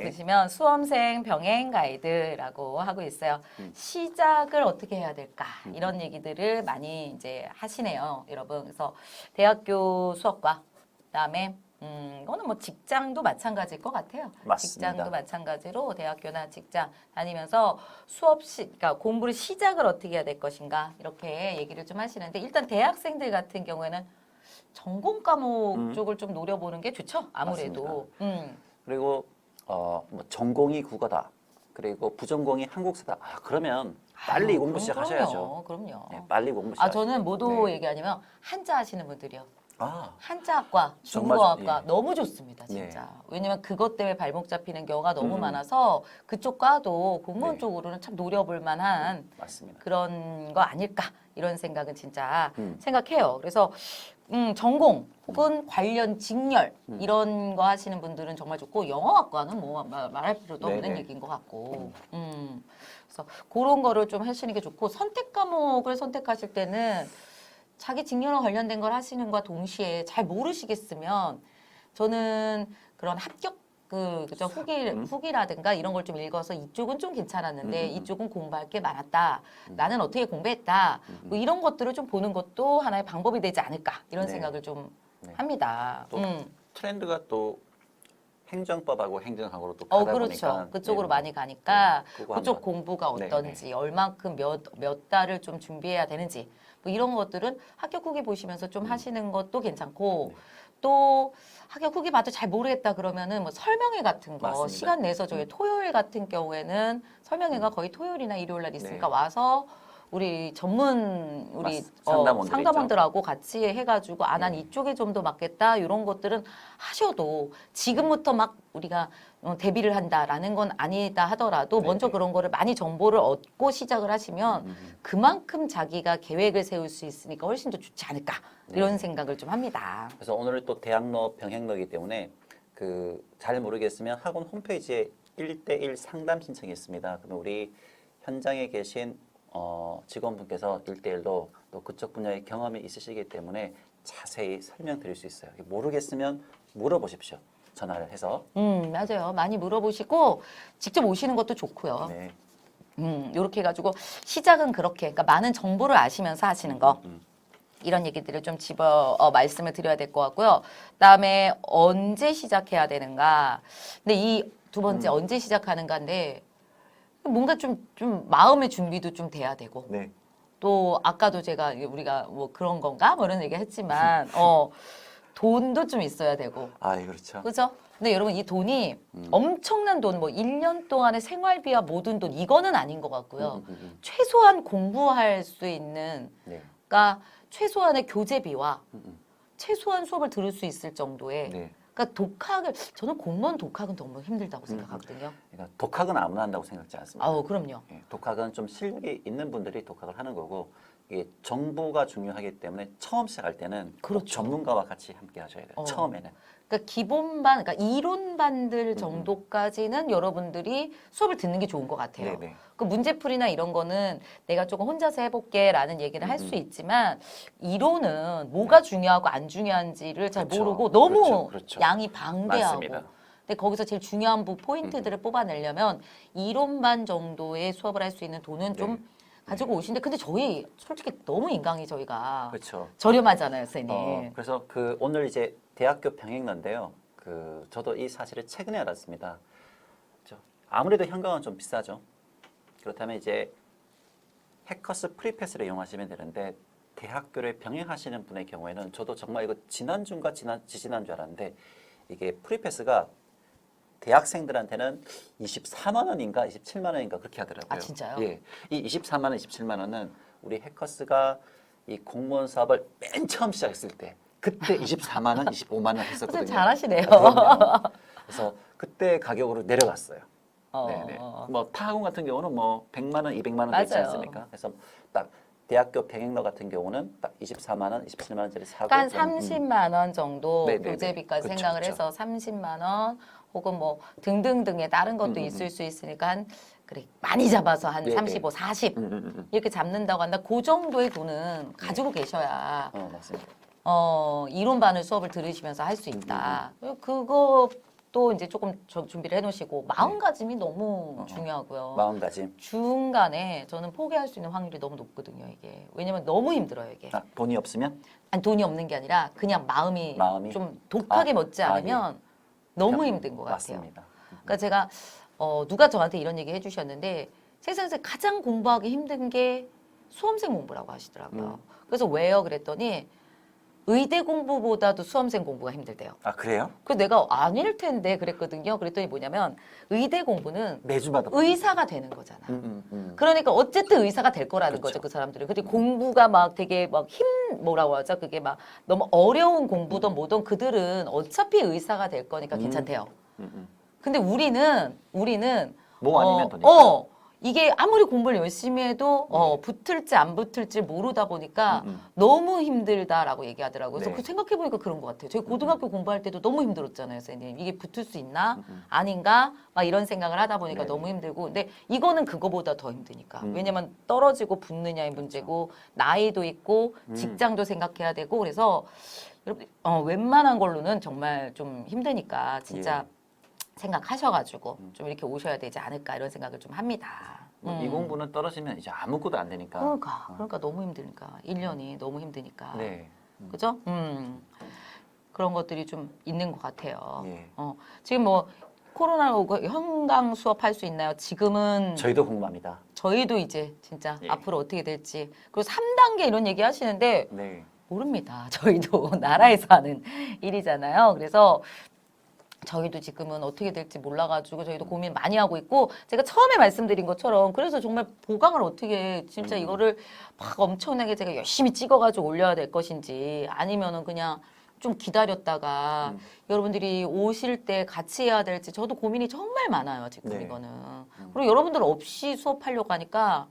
보시면 수험생 병행 가이드라고 하고 있어요. 음. 시작을 어떻게 해야 될까 이런 얘기들을 많이 이제 하시네요, 여러분. 그래서 대학교 수업과 그다음에 음, 이거는 뭐 직장도 마찬가지일 것 같아요. 맞습니다. 직장도 마찬가지로 대학교나 직장 다니면서 수업 시, 그러니까 공부를 시작을 어떻게 해야 될 것인가 이렇게 얘기를 좀 하시는데 일단 대학생들 같은 경우에는 전공 과목 음. 쪽을 좀 노려보는 게 좋죠. 아무래도. 음. 그리고 어, 뭐 전공이 국어다. 그리고 부전공이 한국사다. 아, 그러면 빨리 아유, 공부 그럼- 시작하셔야죠. 그럼요. 그럼요. 네, 빨리 공부 아 시작. 저는 뭐도 네. 얘기하냐면 한자 하시는 분들이요. 아, 한자학과, 중국어학과 좋- 예. 너무 좋습니다, 진짜. 왜냐면 그것 때문에 발목 잡히는 경우가 너무 음. 많아서 그쪽 과도 공무원 네. 쪽으로는 참 노려볼 만한 맞습니다. 그런 거 아닐까 이런 생각은 진짜 음. 생각해요. 그래서 음, 전공 혹은 관련 직렬 음. 이런 거 하시는 분들은 정말 좋고 영어학과는 뭐 마- 말할 필요도 없는 네네. 얘기인 것 같고 음. 그래서 그런 거를 좀 하시는 게 좋고 선택 과목을 선택하실 때는 자기 직렬과 관련된 걸 하시는 것과 동시에 잘 모르시겠으면 저는 그런 합격 그 그죠 후기 음. 후기라든가 이런 걸 좀 읽어서 이쪽은 좀 괜찮았는데 음, 음, 음. 이쪽은 공부할 게 많았다. 나는 어떻게 공부했다. 뭐 이런 것들을 좀 보는 것도 하나의 방법이 되지 않을까 이런 네. 생각을 좀 네. 합니다. 또 음. 트렌드가 또 행정법하고 행정학으로 또 어 가다 그렇죠. 보니까 그쪽으로 네, 많이 가니까 네, 그쪽. 공부가 네, 어떤지 얼만큼 몇 몇 달을 좀 준비해야 되는지 뭐 이런 것들은 합격 후기 보시면서 좀 하시는 것도 괜찮고 음. 네. 또 합격 후기 봐도 잘 모르겠다 그러면은 뭐 설명회 같은 거 맞습니다. 시간 내서 저희 음. 토요일 같은 경우에는 설명회가 거의 토요일이나 일요일 날 있으니까 네. 와서 우리 전문 우리 맞- 어, 상담원들하고 같이 해가지고 아난 네. 이쪽에 좀 더 맞겠다 이런 것들은 하셔도 지금부터 막 우리가 어, 대비를 한다라는 건 아니다 하더라도 네, 먼저 네. 그런 거를 많이 정보를 얻고 시작을 하시면 음, 음. 그만큼 자기가 계획을 세울 수 있으니까 훨씬 더 좋지 않을까 이런 네. 생각을 좀 합니다. 그래서 오늘은 또 대학로 병행로이기 때문에 그 잘 모르겠으면 학원 홈페이지에 1대1 상담 신청이 있습니다. 그러면 우리 현장에 계신 어, 직원분께서 1대1로 또 그쪽 분야의 경험이 있으시기 때문에 자세히 설명드릴 수 있어요. 모르겠으면 물어보십시오. 전화를 해서. 음 맞아요. 많이 물어보시고 직접 오시는 것도 좋고요. 네. 음 이렇게 해가지고 시작은 그렇게 그러니까 많은 정보를 아시면서 하시는 거. 음. 이런 얘기들을 좀 집어 어, 말씀을 드려야 될 것 같고요. 그다음에 언제 시작해야 되는가. 근데 이 두 번째 음. 언제 시작하는가인데 뭔가 좀 좀 마음의 준비도 좀 돼야 되고 네. 또 아까도 제가 우리가 뭐 그런 건가 뭐 이런 얘기 했지만 어 돈도 좀 있어야 되고 아, 예, 그렇죠. 그죠? 근데 여러분 이 돈이 음. 엄청난 돈, 뭐 1년 동안의 생활비와 모든 돈 이거는 아닌 것 같고요. 음, 음, 음. 최소한 공부할 수 있는 네. 그러니까 최소한의 교재비와 음, 음. 최소한 수업을 들을 수 있을 정도의 네. 그러니까 독학을 저는 공무원 독학은 너무 힘들다고 생각하거든요. 그러니까 독학은 아무나 한다고 생각지 않습니다. 아우 그럼요. 예, 독학은 좀 실력이 있는 분들이 독학을 하는 거고 이게 정보가 중요하기 때문에 처음 시작할 때는 꼭 그렇죠. 전문가와 같이 함께 하셔야 돼요. 어. 처음에는. 그러니까 기본반, 그러니까 이론반들 음. 정도까지는 여러분들이 수업을 듣는 게 좋은 것 같아요. 네네. 그 문제풀이나 이런 거는 내가 조금 혼자서 해볼게라는 얘기를 할 음, 수 있지만 이론은 뭐가 중요하고 안 중요한지를 잘 그렇죠. 모르고 너무 그렇죠. 그렇죠. 양이 방대하고 맞습니다. 근데 거기서 제일 중요한 부 포인트들을 뽑아내려면 이론반 정도의 수업을 할 수 있는 돈은 좀 네. 가지고 오신데 근데 저희 솔직히 너무 인강이 저희가 그렇죠. 저렴하잖아요, 선생님. 어, 그래서 그 오늘 이제 대학교 병행로인데요. 그 저도 이 사실을 최근에 알았습니다. 저 아무래도 현강은 좀 비싸죠. 그렇다면 이제 해커스 프리패스를 이용하시면 되는데 대학교를 병행하시는 분의 경우에는 저도 정말 이거 지난주인가 지난 지지난 줄 알았는데 이게 프리패스가 대학생들한테는 24만 원인가 27만 원인가 그렇게 하더라고요. 아, 진짜요? 예. 이 24만 원, 27만 원은 우리 해커스가 이 공무원 사업을 맨 처음 시작했을 때 그때 24만 원, 25만 원 했었거든요. 선생님 잘하시네요. 그럼요. 그래서 그때 가격으로 내려갔어요. 어, 네네. 어. 뭐 타학원 같은 경우는 뭐 100만 원, 200만 원 되지 맞아요. 않습니까? 그래서 딱 대학교 병행로 같은 경우는 딱 24만 원, 27만 원짜리 사고 그러니까 한 좀, 음, 30만 원 정도 네네네. 교재비까지 그쵸, 생각을 그쵸. 해서 30만 원 혹은 뭐 등등등의 다른 것도 음, 음, 있을 수 있으니까 한 그래 많이 잡아서 한 네 네. 35, 40 음, 음, 음, 음. 이렇게 잡는다고 한다. 그 정도의 돈은 가지고 계셔야 어, 맞습니다. 어, 이론 반을 수업을 들으시면서 할 수 있다. 음, 그거 또 이제 조금 저- 준비를 해놓으시고 마음가짐이 너무 어. 중요하고요. 마음가짐. 중간에 저는 포기할 수 있는 확률이 너무 높거든요. 이게 왜냐면 너무 힘들어요. 이게 아, 돈이 없으면 아니 돈이 없는 게 아니라 그냥 마음이, 마음이? 좀 독하게 아, 먹지 아, 않으면 너무 형, 힘든 것 같아요. 맞습니다. 그러니까 제가 어, 누가 저한테 이런 얘기 해주셨는데 세상에서 가장 공부하기 힘든 게 수험생 공부라고 하시더라고요. 음. 그래서 왜요? 그랬더니 의대 공부보다도 수험생 공부가 힘들대요. 아 그래요? 그래서 내가 아닐 텐데 그랬거든요. 그랬더니 뭐냐면 의대 공부는 매주마다. 의사가 되는 거잖아. 음, 음, 음. 그러니까 어쨌든 의사가 될 거라는 그렇죠. 거죠 그 사람들은. 근데 공부가 막 되게 막 힘 뭐라고 하죠? 그게 막 너무 어려운 공부든 뭐든 그들은 어차피 의사가 될 거니까 음. 괜찮대요. 음, 음. 근데 우리는 우리는 뭐 아니면 어, 돈이니까. 어, 이게 아무리 공부를 열심히 해도 어, 붙을지 안 붙을지 모르다 보니까 음, 음. 너무 힘들다라고 얘기하더라고요. 그래서 네. 그 생각해 보니까 그런 것 같아요. 저희 고등학교 공부할 때도 너무 힘들었잖아요, 선생님. 이게 붙을 수 있나 음. 아닌가 막 이런 생각을 하다 보니까 네. 너무 힘들고. 근데 이거는 그거보다 더 힘드니까. 음. 왜냐면 떨어지고 붙느냐의 문제고 나이도 있고 음. 직장도 생각해야 되고 그래서 여러분 어, 웬만한 걸로는 정말 좀 힘드니까 진짜 예. 생각하셔가지고 좀 이렇게 오셔야 되지 않을까 이런 생각을 좀 합니다. 뭐이 음. 공부는 떨어지면 이제 아무것도 안 되니까. 그러니까 그러니까 너무 힘드니까 1년이 너무 힘드니까 네. 그죠? 음 그런 것들이 좀 있는 것 같아요. 예. 어 지금 뭐 코로나로 그 현강 수업할 수 있나요? 지금은 저희도 궁금합니다. 저희도 이제 진짜 예. 앞으로 어떻게 될지 그리고 3단계 이런 얘기 하시는데 네. 모릅니다. 저희도 나라에서 하는 일이잖아요. 그래서 저희도 지금은 어떻게 될지 몰라가지고 저희도 고민 많이 하고 있고 제가 처음에 말씀드린 것처럼 그래서 정말 보강을 어떻게 진짜 음. 이거를 막 엄청나게 제가 열심히 찍어가지고 올려야 될 것인지 아니면은 그냥 좀 기다렸다가 음. 여러분들이 오실 때 같이 해야 될지 저도 고민이 정말 많아요 지금 네. 이거는 그리고 여러분들 없이 수업하려고 하니까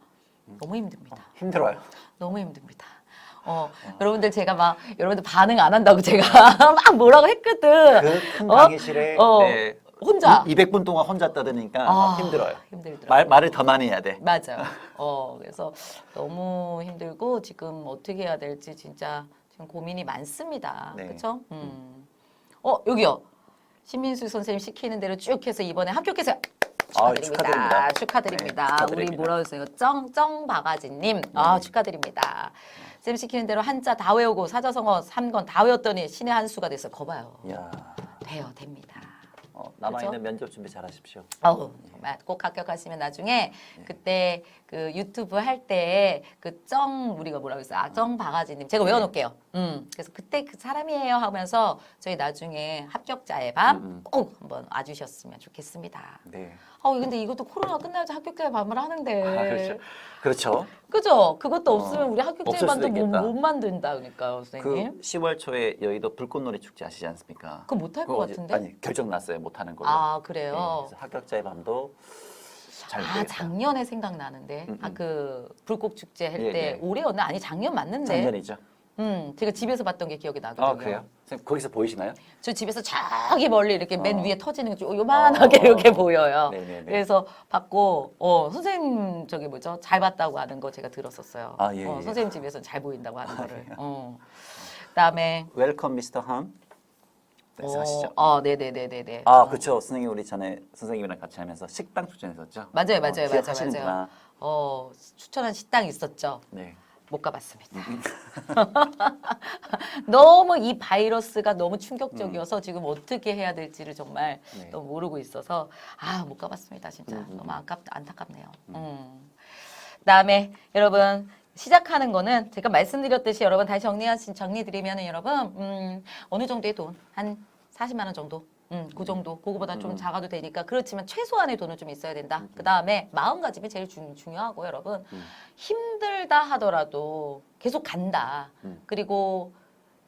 너무 힘듭니다. 힘들어요. 너무 힘듭니다. 어, 여러분들 제가 막 여러분들 반응 안 한다고 제가 막 뭐라고 했거든. 그큰 어? 강의실에 어. 네, 혼자 200분 동안 혼자 떠드니까 아, 힘들어요. 힘들더라고요. 말 말을 더 많이 해야 돼. 맞아요. 어, 그래서 너무 힘들고 지금 어떻게 해야 될지 진짜 지금 고민이 많습니다. 네. 그렇죠? 음. 어, 여기요. 신민수 선생님 시키는 대로 쭉 해서 이번에 합격해서 아, 축하드립니다. 축하드립니다. 축하드립니다. 네, 축하드립니다. 우리 뭐라고 했어요? 쩡쩡 바가지님. 아, 축하드립니다. 쌤 시키는 대로 한자 다 외우고 사자성어 3권 다 외웠더니 신의 한 수가 됐어요. 거봐요. 야, 돼요, 됩니다. 어, 남아 있는 면접 준비 잘하십시오. 어우, 정말 꼭 합격하시면 나중에 그때 그 유튜브 할 때그쩡 우리가 뭐라고 했어요? 아, 쩡 바가지님 제가 외워놓을게요. 음, 그래서 그때 그 사람이에요 하면서 저희 나중에 합격자의 밤 음, 음. 꼭 한번 와주셨으면 좋겠습니다. 네. 어, 근데 이것도 코로나 끝나야지 합격자의 밤을 하는데. 아, 그렇죠. 그렇죠. 그죠? 그것도 어, 없으면 우리 합격자의 없을 수도 못, 있겠다. 못 만든다 그러니까 그 선생님. 10월 초에 여의도 불꽃놀이 축제 아시지 않습니까? 그 못할 것 그거 어제- 같은데. 아니 결정 났어요. 못 하는 걸로. 아 네, 그래요. 그래서 합격자의 밤도 잘 아. 작년에 생각나는데 음, 아 음. 그 불꽃 축제 할 예, 때 예. 올해였나 아니 작년 맞는데 작년이죠. 음 제가 집에서 봤던 게 기억이 나거든요. 아 그래요? 선생님 거기서 보이시나요? 저 집에서 저기 멀리 이렇게 맨 어. 위에 터지는 게 요만하게 어. 이렇게 보여요. 네네네. 그래서 봤고 어 선생님 저기 뭐죠 잘 봤다고 하는 거 제가 들었었어요. 아, 예, 어, 예. 선생님 집에서 잘 보인다고 하는 거를. 예. 어. 그다음에 웰컴 미스터 함. 네, 아시죠? 어, 네네네네네. 아 그렇죠. 선생님 우리 전에 선생님이랑 같이 하면서 식당 추천했었죠. 맞아요, 어, 맞아요, 맞아요, 기억하시는구나. 맞아요. 어 추천한 식당 있었죠. 네. 못 가봤습니다. 너무 이 바이러스가 너무 충격적이어서 지금 어떻게 해야 될지를 정말 음. 네. 너무 모르고 있어서 아 못 가봤습니다. 진짜 음, 음, 너무 안깝 안타깝네요. 음. 그다음에 여러분. 시작하는 거는 제가 말씀드렸듯이 여러분 다시 정리하신 정리드리면은 여러분 음, 어느 정도의 돈 한 40만 원 정도 음, 그 정도 그거보다 좀 음. 작아도 되니까 그렇지만 최소한의 돈은 좀 있어야 된다. 그 다음에 마음가짐이 제일 중, 중요하고 여러분 음. 힘들다 하더라도 계속 간다. 음. 그리고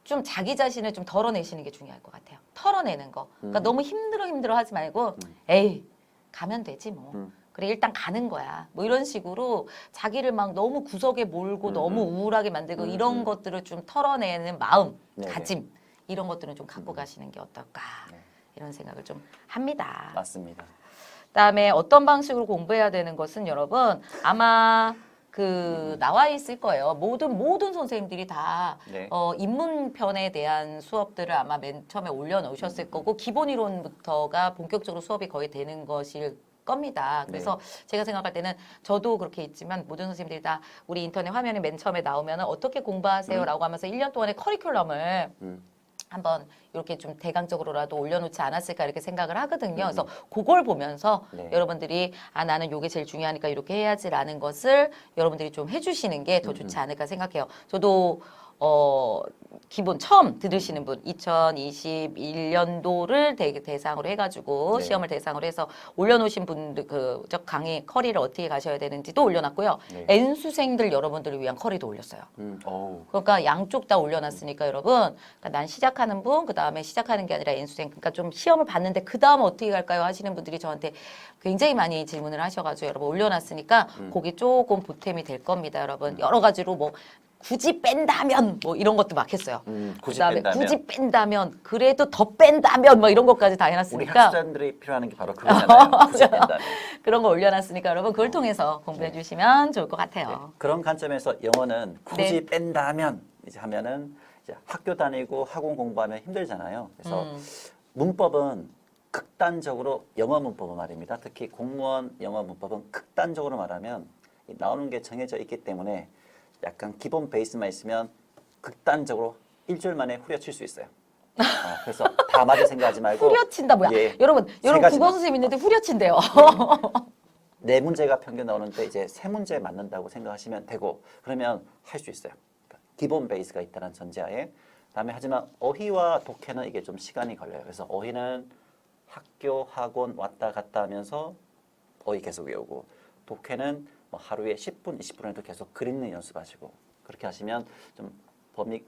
좀 자기 자신을 좀 덜어내시는 게 중요할 것 같아요. 털어내는 거. 그러니까 음. 너무 힘들어 힘들어 하지 말고 음. 에이 가면 되지 뭐. 음. 그래 일단 가는 거야. 뭐 이런 식으로 자기를 막 너무 구석에 몰고 음, 너무 음. 우울하게 만들고 음, 이런 음. 것들을 좀 털어내는 마음, 네네. 다짐 이런 것들은 좀 갖고 음. 가시는 게 어떨까 네. 이런 생각을 좀 합니다. 맞습니다. 그다음에 어떤 방식으로 공부해야 되는 것은 여러분 아마 그 나와 있을 거예요. 모든 모든 선생님들이 다 네. 어, 입문편에 대한 수업들을 아마 맨 처음에 올려놓으셨을 거고 기본 이론부터가 본격적으로 수업이 거의 되는 것일 겁니다. 그래서 제가 생각할 때는 저도 그렇게 있지만 모든 선생님들이 다 우리 인터넷 화면에 맨 처음에 나오면 어떻게 공부하세요라고 하면서 1년 동안의 커리큘럼을 음. 한번 이렇게 좀 대강적으로라도 올려놓지 않았을까 이렇게 생각을 하거든요. 그래서 그걸 보면서 네. 여러분들이 아 나는 요게 제일 중요하니까 이렇게 해야지라는 것을 여러분들이 좀 해주시는 게 더 좋지 않을까 생각해요. 저도 어 기본 처음 들으시는 분 2021년도를 대, 대상으로 해가지고 네. 시험을 대상으로 해서 올려놓으신 분들 그저 강의 커리를 어떻게 가셔야 되는지도 올려놨고요. 네. N수생들 여러분들을 위한 커리도 올렸어요. 음. 그러니까 양쪽 다 올려놨으니까 여러분, 그러니까 난 시작하는 분, 그 다음에 시작하는 게 아니라 N수생, 그러니까 좀 시험을 봤는데 그 다음 어떻게 갈까요? 하시는 분들이 저한테 굉장히 많이 질문을 하셔가지고 여러분 올려놨으니까 거기 조금 보탬이 될 겁니다, 여러분. 여러 가지로 뭐 굳이 뺀다면 뭐 이런 것도 막 했어요. 음, 굳이 그다음에 뺀다면 굳이 뺀다면 그래도 더 뺀다면 뭐 이런 것까지 다 우리 해놨으니까 학생들이 필요한 게 바로 그거잖아요. 굳이 뺀다면. 그런 거 올려놨으니까 여러분 그걸 통해서 공부해 주시면 좋을 것 같아요. 네. 그런 관점에서 영어는 굳이 네. 뺀다면 이제 하면은 이제 학교 다니고 학원 공부하면 힘들잖아요. 그래서 음. 문법은 극단적으로 영어 문법은 말입니다. 특히 공무원 영어 문법은 극단적으로 말하면 이 나오는 게 정해져 있기 때문에 약간 기본 베이스만 있으면 극단적으로 일주일 만에 후려칠 수 있어요. 어, 그래서 다 맞아 생각하지 말고 후려친다 뭐야? 예. 여러분, 세 여러분 가지만. 국어 선생님 있는데 후려친대요. 네 문제가 평균 나오는데 이제 세 문제 맞는다고 생각하시면 되고 그러면 할 수 있어요. 그러니까 기본 베이스가 있다는 전제하에 그다음에 하지만 어휘와 독해는 이게 좀 시간이 걸려요. 그래서 어휘는 학교 학원 왔다 갔다 하면서 어휘 계속 외우고 독해는 뭐 하루에 10분, 20분에도 계속 글 읽는 연습하시고 그렇게 하시면 좀 범위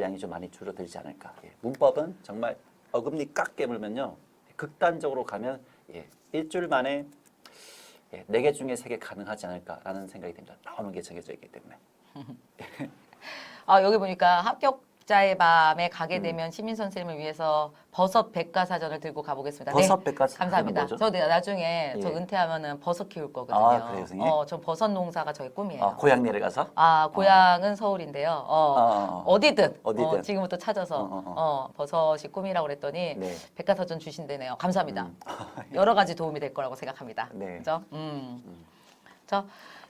양이 좀 많이 줄어들지 않을까. 예, 문법은 정말 어금니 깍 깨물면요 극단적으로 가면 예, 일주일 만에 예, 네개 중에 세개 가능하지 않을까라는 생각이 듭니다. 나오는 게 정해져 있기 때문에. 아 여기 보니까 합격 자의 밤에 음. 가게 되면 시민 선생님을 위해서 버섯 백과사전을 들고 가보겠습니다. 네, 버섯 백과사전은 감사합니다. 뭐죠? 저 내- 나중에 저 예. 은퇴하면은 버섯 키울 거거든요. 아, 그래요, 선생님? 어, 전 버섯 농사가 저의 꿈이에요. 아, 고향 내려가서 아 고향은 서울인데요. 어, 어. 어디든, 어디든. 어, 지금부터 찾아서 어, 어, 어. 어, 버섯이 꿈이라고 그랬더니 네. 백과사전 주신다네요. 감사합니다. 음. 여러 가지 도움이 될 거라고 생각합니다. 네. 그죠? 음. 자,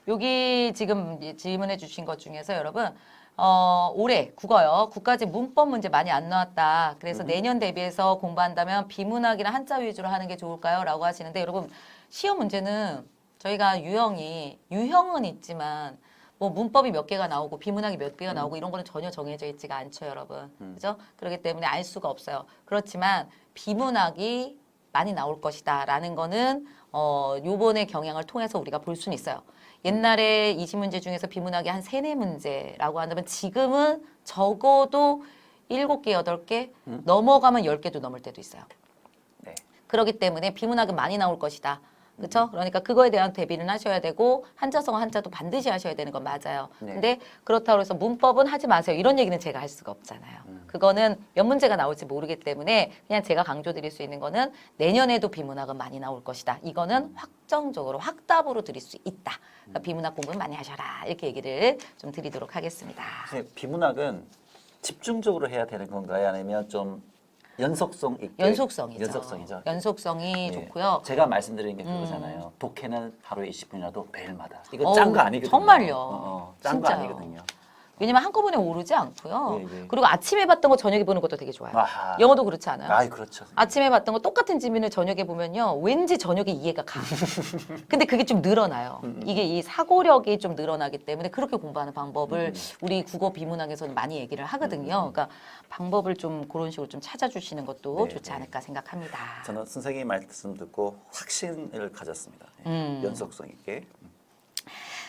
여기 지금 이 질문해 주신 것 중에서 여러분 어, 올해 국어요. 국가제 문법 문제 많이 안 나왔다. 그래서 내년 대비해서 공부한다면 비문학이나 한자 위주로 하는 게 좋을까요? 라고 하시는데 여러분 시험 문제는 저희가 유형이 유형은 있지만 뭐 문법이 몇 개가 나오고 비문학이 몇 개가 나오고 이런 거는 전혀 정해져 있지가 않죠, 여러분. 그죠? 그렇기 때문에 알 수가 없어요. 그렇지만 비문학이 많이 나올 것이다라는 거는 어 요번의 경향을 통해서 우리가 볼 수는 있어요. 옛날에 20문제 중에서 비문학이 한 세네 문제라고 한다면 지금은 적어도 일곱 개 여덟 개 넘어가면 열 개도 넘을 때도 있어요. 네. 그렇기 때문에 비문학은 많이 나올 것이다. 그렇죠? 그러니까 그거에 대한 대비는 하셔야 되고 한자성 한자도 반드시 하셔야 되는 건 맞아요. 네. 근데 그렇다고 해서 문법은 하지 마세요. 이런 얘기는 제가 할 수가 없잖아요. 음. 그거는 몇 문제가 나올지 모르기 때문에 그냥 제가 강조드릴 수 있는 거는 내년에도 비문학은 많이 나올 것이다. 이거는 확정적으로 확답으로 드릴 수 있다. 그러니까 비문학 공부는 많이 하셔라. 이렇게 얘기를 좀 드리도록 하겠습니다. 비문학은 집중적으로 해야 되는 건가요? 아니면 좀 연속성 있게? 연속성이죠. 연속성이죠. 연속성이 예. 좋고요. 제가 말씀드린 게 그거잖아요. 독해는 하루에 20분이라도 매일마다. 이거 어우, 짠거 아니거든요. 정말요. 어, 어, 짠거 진짜요. 아니거든요. 왜냐면 한꺼번에 오르지 않고요. 예, 예. 그리고 아침에 봤던 거 저녁에 보는 것도 되게 좋아요. 아하. 영어도 그렇지 않아요? 아이 그렇죠. 아침에 봤던 거 똑같은 질문을 저녁에 보면요. 왠지 저녁에 이해가 가. 근데 그게 좀 늘어나요. 음, 이게 이 사고력이 좀 늘어나기 때문에 그렇게 공부하는 방법을 음. 우리 국어 비문학에서는 많이 얘기를 하거든요. 그러니까 방법을 좀 그런 식으로 좀 찾아주시는 것도 네, 좋지 네. 않을까 생각합니다. 저는 선생님 말씀 듣고 확신을 가졌습니다. 예, 음. 연속성 있게. 그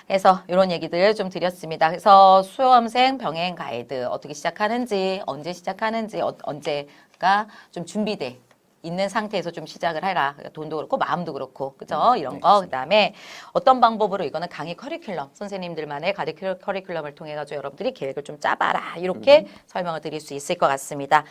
래서 이런 얘기들 좀 드렸습니다. 그래서 수험생 병행 가이드 어떻게 시작하는지, 언제 시작하는지, 어, 언제가 좀 준비돼 있는 상태에서 좀 시작을 해라. 돈도 그렇고 마음도 그렇고 그죠? 음, 이런 네, 거. 그렇습니다. 그다음에 어떤 방법으로 이거는 강의 커리큘럼 선생님들만의 강의 커리큘럼을 통해 가지고 여러분들이 계획을 좀 짜봐라. 이렇게 음. 설명을 드릴 수 있을 것 같습니다.